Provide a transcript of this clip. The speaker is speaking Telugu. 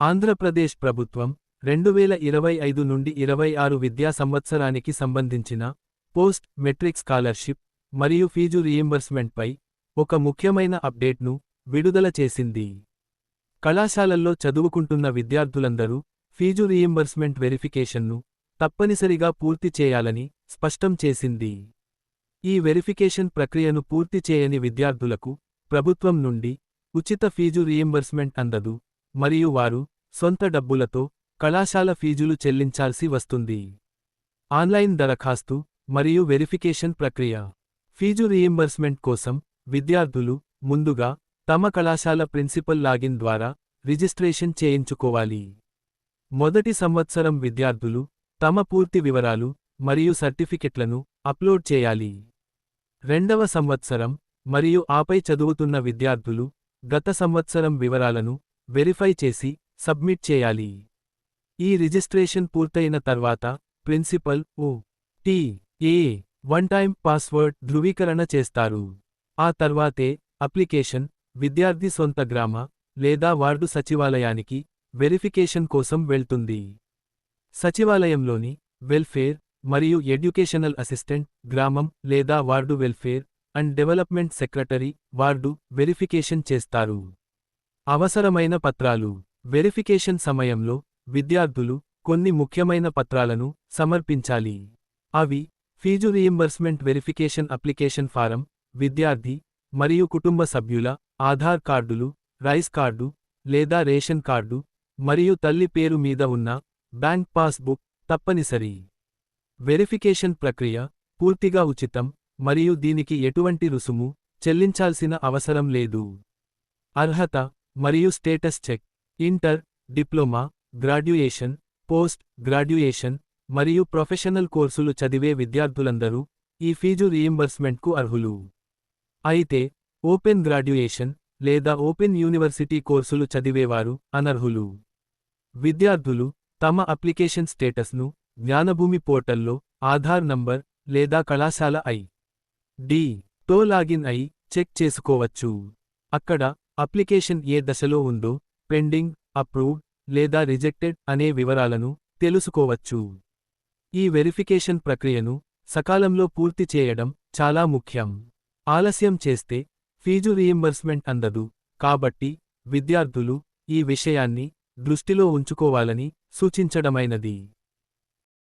ఆంధ్రప్రదేశ్ ప్రభుత్వం రెండు వేల ఇరవై ఐదు నుండి ఇరవై ఆరు విద్యా సంవత్సరానికి సంబంధించిన పోస్ట్ మెట్రిక్ స్కాలర్షిప్ మరియు ఫీజు రీయింబర్స్మెంట్పై ఒక ముఖ్యమైన అప్డేట్ను విడుదల చేసింది. కళాశాలల్లో చదువుకుంటున్న విద్యార్థులందరూ ఫీజు రీయింబర్స్మెంట్ వెరిఫికేషన్ను తప్పనిసరిగా పూర్తి చేయాలని స్పష్టం చేసింది. ఈ వెరిఫికేషన్ ప్రక్రియను పూర్తి చేయని విద్యార్థులకు ప్రభుత్వం నుండి ఉచిత ఫీజు రీయింబర్స్మెంట్ అందదు మరియు వారు సొంత డబ్బులతో కళాశాల ఫీజులు చెల్లించాల్సి వస్తుంది. ఆన్లైన్ దరఖాస్తు మరియు వెరిఫికేషన్ ప్రక్రియ. ఫీజు రీయింబర్స్మెంట్ కోసం విద్యార్థులు ముందుగా తమ కళాశాల ప్రిన్సిపల్ లాగిన్ ద్వారా రిజిస్ట్రేషన్ చేయించుకోవాలి. మొదటి సంవత్సరం విద్యార్థులు తమ పూర్తి వివరాలు మరియు సర్టిఫికెట్లను అప్లోడ్ చేయాలి. రెండవ సంవత్సరం మరియు ఆపై చదువుతున్న విద్యార్థులు గత సంవత్సరం వివరాలను వెరిఫై చేసి సబ్మిట్ చేయాలి. ఈ రిజిస్ట్రేషన్ పూర్తయిన తర్వాత principal O T A one time password ధృవీకరణ చేస్తారు. ఆ తర్వాతే అప్లికేషన్ విద్యార్థి సొంత గ్రామ లేదా వార్డు సచివాలయానికి వెరిఫికేషన్ కోసం వెళ్తుంది. సచివాలయంలోని వెల్ఫేర్ మరియు ఎడ్యుకేషనల్ అసిస్టెంట్ గ్రామం లేదా ward welfare and development secretary ward verification చేస్తారు. అవసరమైన పత్రాలు వెరిఫికేషన్ సమయంలో విద్యార్థులు కొన్ని ముఖ్యమైన పత్రాలను సమర్పించాలి. అవి fees reimbursement verification application form విద్యార్థి మరియు కుటుంబ సభ్యుల ఆధార్ కార్డులు రైస్ కార్డు లేదా రేషన్ కార్డు మరియు తల్లి పేరు మీద ఉన్న బ్యాంక్ పాస్బుక్ తప్పనిసరి. వెరిఫికేషన్ ప్రక్రియ పూర్తిగా ఉచితం మరియు దీనికి ఎటువంటి రుసుము చెల్లించాల్సిన అవసరం లేదు. అర్హత మరియు status check. Inter diploma graduation post graduation మరియు ప్రొఫెషనల్ కోర్సులు చదివే విద్యార్థులందరూ ఈ ఫీజు రీయింబర్స్మెంట్కు అర్హులు. అయితే ఓపెన్ గ్రాడ్యుయేషన్ లేదా ఓపెన్ యూనివర్సిటీ కోర్సులు చదివేవారు అనర్హులు. విద్యార్థులు తమ అప్లికేషన్ స్టేటస్ను జ్ఞానభూమి పోర్టల్లో ఆధార్ నంబర్ లేదా కళాశాల ఐ. డి. తో లాగిన్ అయి చెక్ చేసుకోవచ్చు. అక్కడ అప్లికేషన్ ఏ దశలో ఉందో పెండింగ్ అప్రూవ్డ్ లేదా రిజెక్టెడ్ అనే వివరాలను తెలుసుకోవచ్చు. ఈ వెరిఫికేషన్ ప్రక్రియను సకాలంలో పూర్తి చేయడం చాలా ముఖ్యం. ఆలస్యం చేస్తే ఫీజు రీయింబర్స్మెంట్ అందదు. కాబట్టి విద్యార్థులు ఈ విషయాన్ని దృష్టిలో ఉంచుకోవాలని సూచించడమైనది.